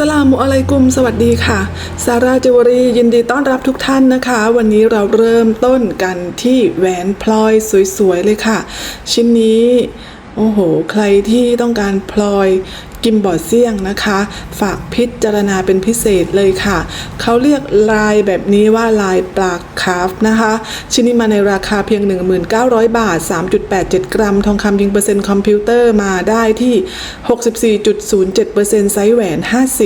สลามุอะลัยกุม สวัสดีค่ะ ซาร่าจิวรียินดีต้อนรับทุกท่านนะคะ วันนี้เราเริ่มต้นกันที่แหวนพลอยสวยๆเลยค่ะ ชิ้นนี้ โอ้โห ใครที่ต้องการพลอย กิมบอร์ดเซี่ยงนะคะ ฝากพิจารณาเป็นพิเศษเลยค่ะ เขาเรียกลายแบบนี้ว่าลายปลาคาฟนะคะ ชิ้นนี้มาในราคาเพียง 1900 บาท 3.87 กรัม ทองคำยิงเปอร์เซ็นต์คอมพิวเตอร์มาได้ที่ 64.07%ไซส์แหวน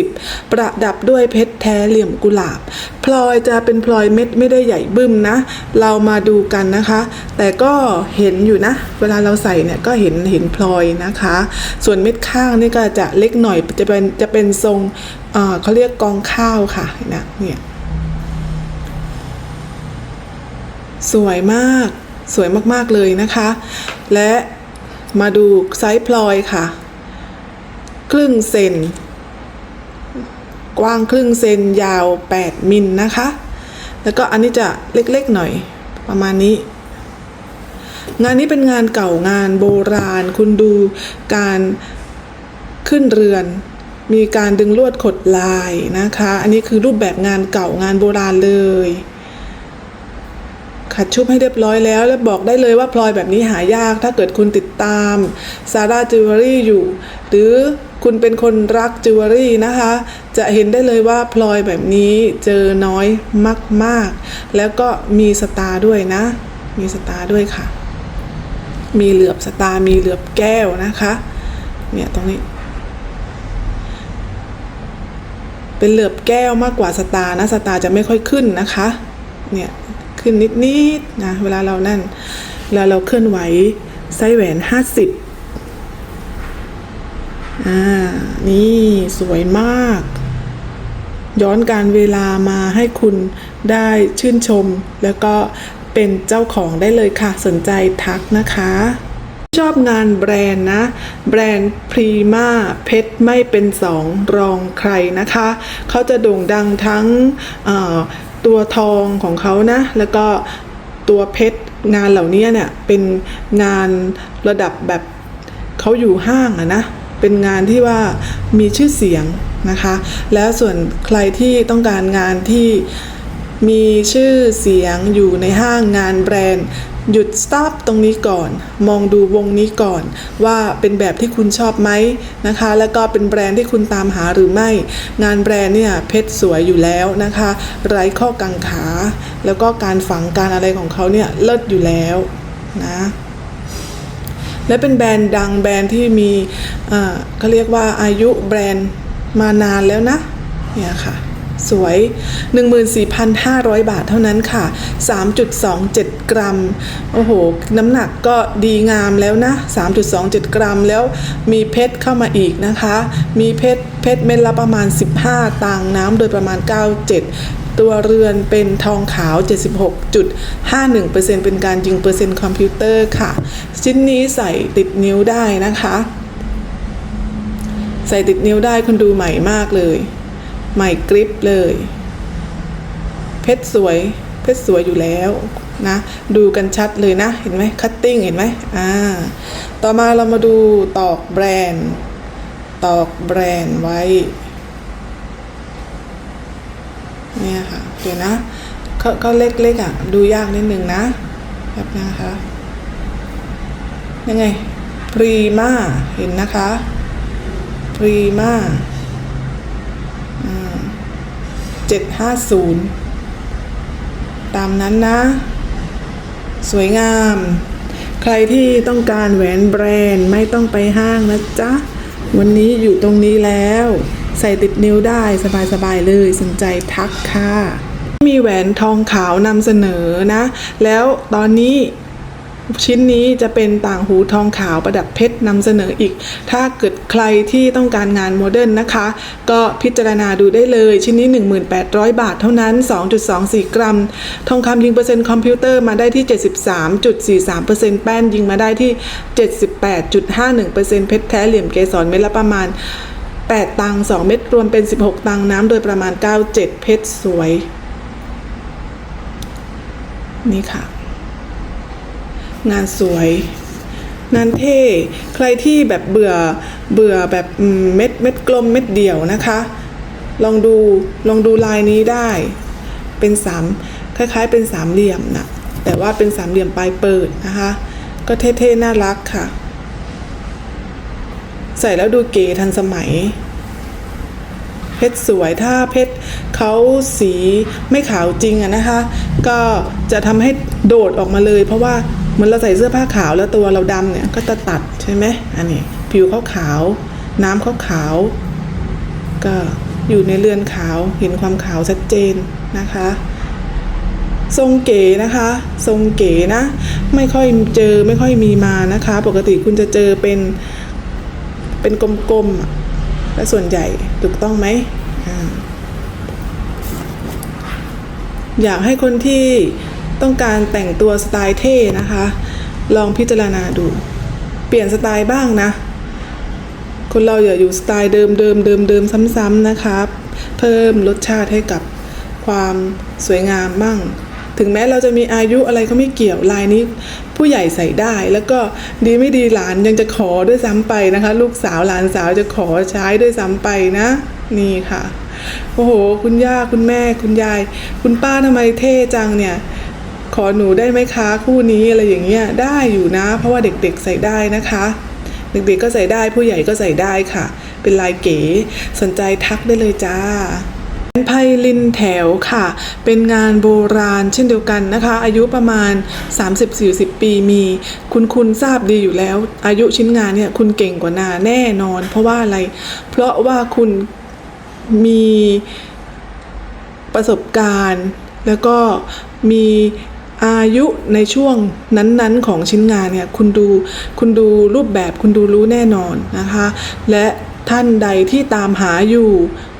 50 ประดับด้วยเพชรแท้เหลี่ยมกุหลาบ พลอยจะเป็นพลอยเม็ดไม่ได้ใหญ่บึ้มนะ เรามาดูกันนะคะ แต่ก็เห็นอยู่นะ เวลาเราใส่เนี่ยก็เห็นเห็นพลอยนะคะ ส่วนเม็ดข้างนี่ก็จะเล็กหน่อยจะเป็นจะเป็นทรงเขาเรียกกองข้าวค่ะนะเนี่ยสวยมากสวยมากๆเลยนะคะ และมาดูไซส์พลอยค่ะ ครึ่งเซนกว้างครึ่งเซนยาว 8 มิลนะคะ แล้วก็อันนี้จะเล็กๆหน่อยประมาณนี้ งานนี้เป็นงานเก่างานโบราณ คุณดูการ ขึ้นเรือน มีการดึงลวดขดลายนะคะ อันนี้คือรูปแบบงานเก่างานโบราณเลย ขัดชุบให้เรียบร้อยแล้ว และบอกได้เลยว่าพลอยแบบนี้หายาก ถ้าเกิดคุณติดตามซาร่าจิวเวลรี่อยู่ หรือคุณเป็นคนรักจิวเวลรี่นะคะ จะเห็นได้เลยว่าพลอยแบบนี้เจอน้อยมากๆ แล้วก็มีสตาร์ด้วยนะ มีสตาร์ด้วยค่ะ มีเหลือบสตาร์มีเหลือบแก้วนะคะ เนี่ยตรงนี้ เป็นเหลือบแก้วมากกว่าสตาร์นะสตาร์จะไม่ค่อยขึ้นนะคะ เนี่ยขึ้นนิดๆนะเวลาเรานั่นเวลาเราเคลื่อนไหวไส้แหวนห้าสิบอ่านี่สวยมาก ย้อนการเวลามาให้คุณได้ชื่นชม แล้วก็เป็นเจ้าของได้เลยค่ะ สนใจทักนะคะ ชอบงานแบรนด์นะ แบรนด์พรีมาเพชรไม่เป็นสองรองใครนะคะ เขาจะโด่งดังทั้งตัวทองของเขานะ แล้วก็ตัวเพชรงานเหล่านี้เนี่ยเป็นงานระดับแบบเขาอยู่ห้างอะนะเป็นงานที่ว่ามีชื่อเสียงนะคะ แล้วส่วนใครที่ต้องการงานที่มีชื่อเสียงอยู่ในห้างงานแบรนด์ หยุดสต็อปตรงนี้ก่อน มองดูวงนี้ก่อน ว่าเป็นแบบที่คุณชอบไหมนะคะ แล้วก็เป็นแบรนด์ที่คุณตามหาหรือไม่ งานแบรนด์เนี่ยเพชรสวยอยู่แล้วนะคะ ไร้ข้อกังขา แล้วก็การฝังการอะไรของเขาเนี่ยเลิศอยู่แล้วนะและเป็นแบรนด์ดังแบรนด์ที่มีเขาเรียกว่าอายุแบรนด์มานานแล้วนะเนี่ยค่ะ สวย 14,500 บาทเท่านั้นค่ะ 3.27 กรัม โอ้โห น้ำหนักก็ดีงามแล้วนะ 3.27 กรัมแล้วมีเพชรเข้ามาอีกนะคะ มีเพชรเพชรเม็ดละประมาณ 15 ตังน้ำโดยประมาณ 97ตัวเรือนเป็นทองขาว 76.51%เป็นการยิงเปอร์เซ็นต์คอมพิวเตอร์ค่ะ ชิ้นนี้ใส่ติดนิ้วได้นะคะ ใส่ติดนิ้วได้คุณดูใหม่มากเลย ใหม่กริปเลย เพชรสวย เพชรสวยอยู่แล้วนะ ดูกันชัดเลยนะ เห็นไหมคัตติ้งเห็นไหมอ่า ต่อมาเรามาดูตอกแบรนด์ ตอกแบรนด์ไว้ เนี่ยค่ะ เดี๋ยวนะเขาเขาเล็กๆอะ ดูยากนิดนึงนะแบบนะคะยังไงพรีมาเห็นนะคะพรีมา เจ็ดห้าศูนย์ตามนั้นนะ สวยงาม ใครที่ต้องการแหวนแบรนด์ไม่ต้องไปห้างนะจ๊ะ วันนี้อยู่ตรงนี้แล้ว ใส่ติดนิ้วได้สบายๆเลยสนใจทักค่ะ มีแหวนทองขาวนำเสนอนะ แล้วตอนนี้ ชิ้นนี้จะเป็นต่างหูทองขาวประดับเพชรนำเสนออีก ถ้าเกิดใครที่ต้องการงานโมเดิร์นนะคะ ก็พิจารณาดูได้เลยชิ้นนี้ 1,800 บาทเท่านั้น 2.24 กรัม ทองคำยิงเปอร์เซ็นต์คอมพิวเตอร์มาได้ที่ 73.43%แป้นยิงมาได้ที่ 78.51%เพชรแท้เหลี่ยมเกสรเม็ดละประมาณ 8 ตังค์2เม็ดรวมเป็น 16 ตังค์น้ำโดยประมาณ 97 เพชรสวย นี่ค่ะ งานสวยงานเท่ ใครที่แบบเบื่อเบื่อแบบเม็ดเม็ดกลมเม็ดเดี่ยวนะคะ ลองดูลองดูลายนี้ได้ เป็นสามคล้ายๆ เป็นสามเหลี่ยมนะแต่ว่าเป็นสามเหลี่ยมปลายเปิดนะคะ ก็เท่ๆน่ารักค่ะ ใส่แล้วดูเก๋ทันสมัย เพชรสวยถ้าเพชรเขาสีไม่ขาวจริงอะนะคะ ก็จะทำให้โดดออกมาเลย เพราะว่า เหมือนเราใส่เสื้อผ้าขาวแล้วตัวเราดำเนี่ยก็จะตัดใช่ไหมอันนี้ผิวเขาขาว น้ำเขาขาว ก็อยู่ในเรือนขาวเห็นความขาวชัดเจนนะคะ ทรงเก๋นะคะ ทรงเก๋นะ ไม่ค่อยเจอไม่ค่อยมีมานะคะ ปกติคุณจะเจอเป็นเป็นกลมๆและส่วนใหญ่ถูกต้องไหมอยากให้คนที่ ต้องการแต่งตัวสไตล์เท่นะคะ ลองพิจารณาดู เปลี่ยนสไตล์บ้างนะ คนเราอย่าอยู่สไตล์เดิมเดิมเดิมเดิมซ้ำๆนะครับ เพิ่มรสชาติให้กับความสวยงามบ้างถึงแม้เราจะมีอายุอะไรก็ไม่เกี่ยวลายนี้ ผู้ใหญ่ใส่ได้ แล้วก็ดีไม่ดีหลานยังจะขอด้วยซ้ำไปนะคะ ลูกสาวหลานสาวจะขอใช้ด้วยซ้ำไปนะ นี่ค่ะโอ้โห คุณย่าคุณแม่คุณยาย คุณป้าทำไมเท่จังเนี่ย อหนูได้ไหมคะคู่นี้อะไรอย่างเงี้ยได้อยู่นะ เพราะว่าเด็กๆใส่ได้นะคะ เด็กๆก็ใส่ได้ผู้ใหญ่ก็ใส่ได้ค่ะ เป็นลายเก๋สนใจทักได้เลยจ้าไพลินแถวค่ะ เป็นงานโบราณเช่นเดียวกันนะคะ อายุประมาณ 30-40 ปีมี คุณคุณทราบดีอยู่แล้ว อายุชิ้นงานเนี่ยคุณเก่งกว่านาแน่นอน เพราะว่าอะไร เพราะว่าคุณมีประสบการณ์ แล้วก็มี อายุในช่วงนั้นๆ ของชิ้นงานเนี่ยคุณดูคุณดูรูปแบบคุณดูรู้แน่นอนนะคะ และท่านใดที่ตามหาอยู่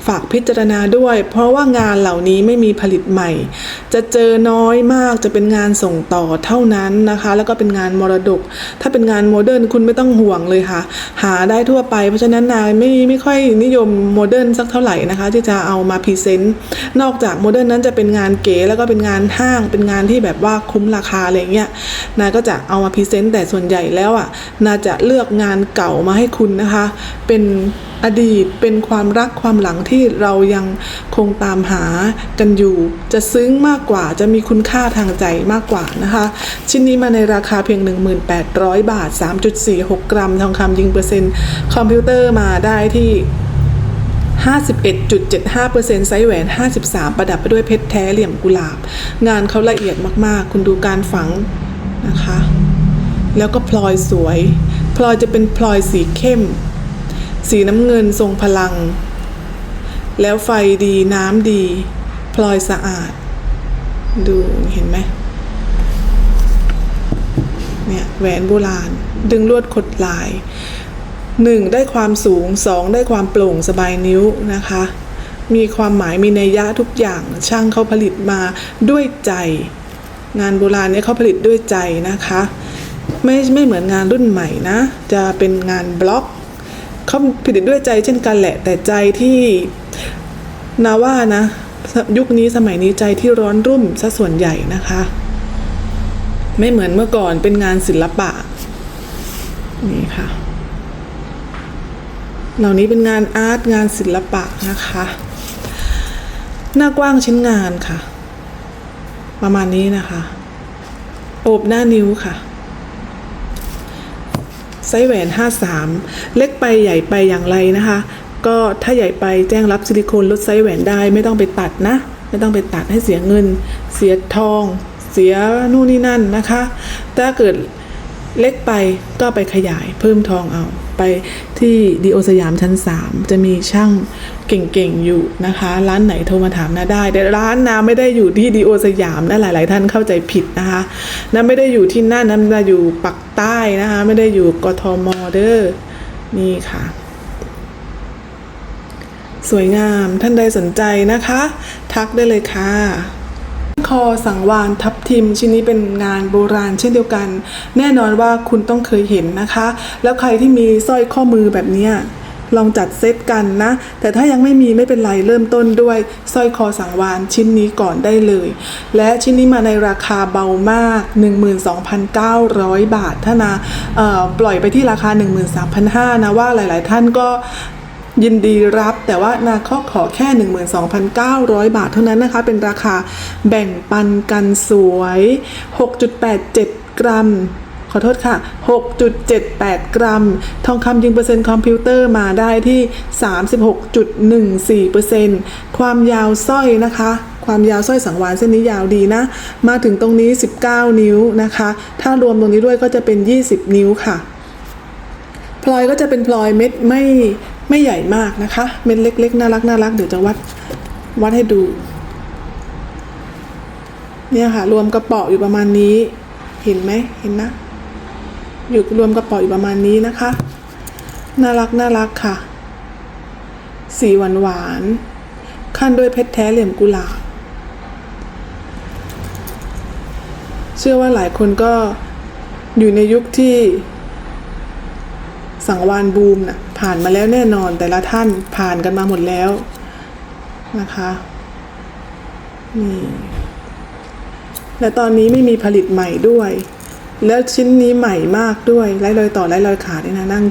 ฝากพิจารณาด้วย เพราะว่างานเหล่านี้ไม่มีผลิตใหม่ จะเจอน้อยมากจะเป็นงานส่งต่อเท่านั้นนะคะ แล้วก็เป็นงานมรดก ถ้าเป็นงานโมเดิร์นคุณไม่ต้องห่วงเลยค่ะ หาได้ทั่วไป เพราะฉะนั้นนายไม่ไม่ค่อยนิยมโมเดิร์นสักเท่าไหร่นะคะ ที่จะเอามาพรีเซนต์นอกจากโมเดิร์นนั้นจะเป็นงานเก๋แล้วก็เป็นงานห้างเป็นงานที่แบบว่าคุ้มราคาอะไรเงี้ยนายก็จะเอามาพรีเซนต์แต่ส่วนใหญ่แล้วอะนาจะเลือกงานเก่ามาให้คุณนะคะ เป็น อดีตเป็นความรักความหลังที่เรายังคงตามหากันอยู่ จะซึ้งมากกว่าจะมีคุณค่าทางใจมากกว่านะคะ ชิ้นนี้มาในราคาเพียง 1,800 บาท 3.46 กรัม ทองคำยิงเปอร์เซ็นต์ คอมพิวเตอร์มาได้ที่51.75%ไซส์แหวน 53 ประดับไปด้วยเพชรแท้เหลี่ยมกุหลาบ งานเขาละเอียดมากๆ คุณดูการฝังนะคะ แล้วก็พลอยสวย พลอยจะเป็นพลอยสีเข้ม สีน้ำเงินทรงพลัง แล้วไฟดีน้ำดี พลอยสะอาด ดูเห็นไหมเนี่ยแหวนโบราณ ดึงลวดขดลายหนึ่งได้ความสูงสองได้ความโปร่งสบายนิ้วนะคะ มีความหมายมีนัยยะทุกอย่างช่างเขาผลิตมาด้วยใจ งานโบราณเนี่ยเขาผลิตด้วยใจนะคะ ไม่ไม่เหมือนงานรุ่นใหม่นะ จะเป็นงานบล็อก เขาผลิตด้วยใจเช่นกันแหละ แต่ใจที่นาว่านะ ยุคนี้สมัยนี้ใจที่ร้อนรุ่มซะส่วนใหญ่นะคะ ไม่เหมือนเมื่อก่อนเป็นงานศิลปะ นี่ค่ะ เหล่านี้เป็นงานอาร์ตงานศิลปะนะคะ หน้ากว้างชิ้นงานค่ะ ประมาณนี้นะคะ โอบหน้านิ้วค่ะ ไซส์แหวน 53 เล็กไปใหญ่ไปอย่างไรนะคะ ก็ถ้าใหญ่ไปแจ้งรับซิลิโคนลดไซส์แหวนได้ไม่ต้องไปตัดนะ ไม่ต้องไปตัดให้เสียเงิน เสียทอง เสียนู่นนี่นั่นนะคะ ถ้าเกิด เล็กไปก็ไปขยายเพิ่มทองเอา ไปที่ดีโอสยามชั้น 3 จะมีช่างเก่งๆอยู่นะคะ ร้านไหนโทรมาถามนาได้ แต่ร้านนาไม่ได้อยู่ที่ดีโอสยามนะหลาย ๆ ท่านเข้าใจผิดนะคะนาไม่ได้อยู่ที่นั่นนะนาอยู่ปักใต้นะคะ ไม่ได้อยู่กทมเด้อนี่ค่ะ สวยงามท่านใดสนใจนะคะ ทักได้เลยค่ะ คอสังวานทับทิม ชิ้นนี้เป็นงานโบราณเช่นเดียวกัน แน่นอนว่าคุณต้องเคยเห็นนะคะ แล้วใครที่มีสร้อยข้อมือแบบนี้ลองจัดเซตกันนะ แต่ถ้ายังไม่มีไม่เป็นไรเริ่มต้นด้วยสร้อยคอสังวานชิ้นนี้ก่อนได้เลย และชิ้นนี้มาในราคาเบามาก 12,900 บาทถ้านะปล่อยไปที่ราคา 13,500นะว่าหลาย ๆ ท่านก็ ยินดีรับ แต่ว่านาขอขอแค่ 12,900 บาทเท่านั้นนะคะ เป็นราคาแบ่งปันกันสวย 6.87 กรัมขอโทษค่ะ 6.78 กรัม ทองคำยิงเปอร์เซ็นต์คอมพิวเตอร์มาได้ที่ 36.14%ความยาวสร้อยนะคะ ความยาวสร้อยสังวานเส้นนี้ยาวดีนะ มาถึงตรงนี้ 19 นิ้วนะคะ ถ้ารวมตรงนี้ด้วยก็จะเป็น 20 นิ้วค่ะ พลอยก็จะเป็นพลอยเม็ดไม่ ไม่ใหญ่มากนะคะ เม็ดเล็ก ๆ น่ารักน่ารักเดี๋ยวจะวัดวัดให้ดู เนี่ยค่ะ รวมกระเป๋าอยู่ประมาณนี้ เห็นไหมเห็นนะ อยู่รวมกระเป๋าอยู่ประมาณนี้นะคะ น่ารักน่ารักค่ะ สีหวานหวานๆขั้นด้วยเพชรแท้เหลี่ยมกุหลาบเชื่อว่าหลายคนก็อยู่ในยุคที่ สังวานบูมน่ะผ่านมาแล้วแน่นอนแต่ละท่านผ่านกันมาหมดแล้วนะคะนี่และตอนนี้ไม่มีผลิตใหม่ด้วย แล้วชิ้นนี้ใหม่มากด้วยไร้รอยต่อไร้รอยขาดเนี่ยนะนั่ง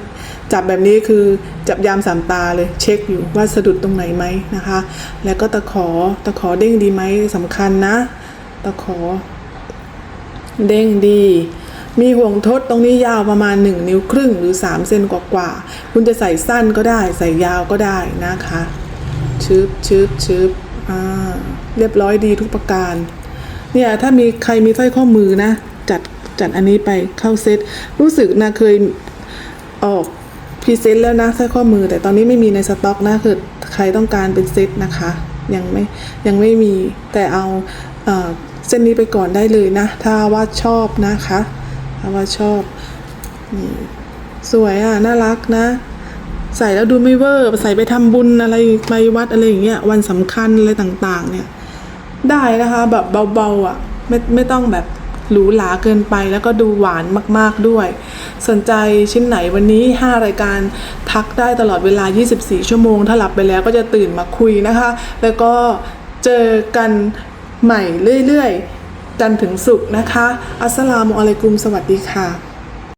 จับแบบนี้คือจับยามสามตาเลยเช็คอยู่ว่าสะดุดตรงไหนไหมนะคะ แล้วก็ตะขอตะขอเด้งดีไหมสำคัญนะ ตะขอ เด้งดี มีห่วงทดตรงนี้ยาวประมาณ 1 นิ้วครึ่งหรือ 3 เซนกว่าๆคุณจะใส่สั้นก็ได้ ใส่ยาวก็ได้นะคะชึบชึบชึบอ่าเรียบร้อยดีทุกประการ เนี่ยถ้ามีใครมีสร้อยข้อมือนะ จัดจัดอันนี้ไปเข้าเซตรู้สึกนะเคยออกพรีเซนต์แล้วนะสร้อยข้อมือ แต่ตอนนี้ไม่มีในสต็อกนะคือใครต้องการเป็นเซตนะคะ ยังไม่ยังไม่มีแต่เอาเอ่อเส้นนี้ไปก่อนได้เลยนะ ถ้าว่าชอบนะคะ ถ้าว่าชอบนี่สวยอะน่ารักนะ ใส่แล้วดูไม่เวอร์ใส่ไปทำบุญอะไรไปวัดอะไรอย่างเงี้ยวันสำคัญอะไรต่างๆ เนี่ย ได้นะคะแบบเบาๆอะไม่ไม่ต้องแบบหรูหราเกินไปแล้วก็ดูหวานมากๆด้วย สนใจชิ้นไหนวันนี้ 5 รายการทักได้ตลอดเวลา 24 ชั่วโมง ถ้าหลับไปแล้วก็จะตื่นมาคุยนะคะ แล้วก็เจอกันใหม่เรื่อยๆ จันทร์ถึงศุกร์นะคะ อัสสลามุอะลัยกุม สวัสดีค่ะ